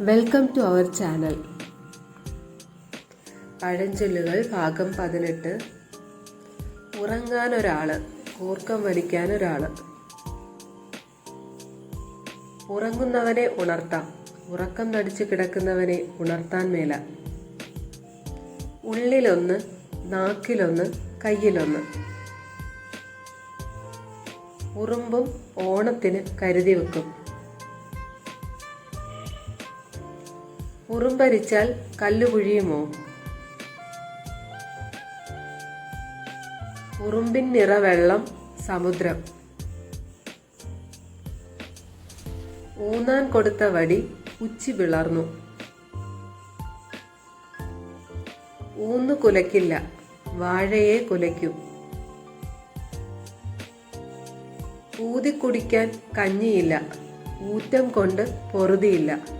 Welcome to our channel പഴഞ്ചൊല്ലുകൾ ഭാഗം പതിനെട്ട്. ഉറങ്ങാൻ ഒരാൾ കൂർക്കം വലിക്കാൻ ഒരാൾ ഉറങ്ങുന്നവനെ ഉണർത്താം ഉറക്കം നടിച്ചു കിടക്കുന്നവനെ ഉണർത്താൻ മേല. ഉള്ളിലൊന്ന് നാക്കിലൊന്ന് കയ്യിലൊന്ന്. ഉറുമ്പും ഓണത്തിന് കരുതി വെക്കും. ഉറുമ്പരിച്ചാൽ കല്ലുകുഴിയുമോ ഉറുമ്പിൻ നിറവെള്ളം സമുദ്രം. ഊന്നാൻ കൊടുത്ത വടി ഉച്ചി പിളർന്നു. ഊന്നു കുലയ്ക്കില്ല വാഴയെ കുലയ്ക്കും. ഊതിക്കുടിക്കാൻ കഞ്ഞിയില്ല ഊറ്റം കൊണ്ട് പൊറുതിയില്ല.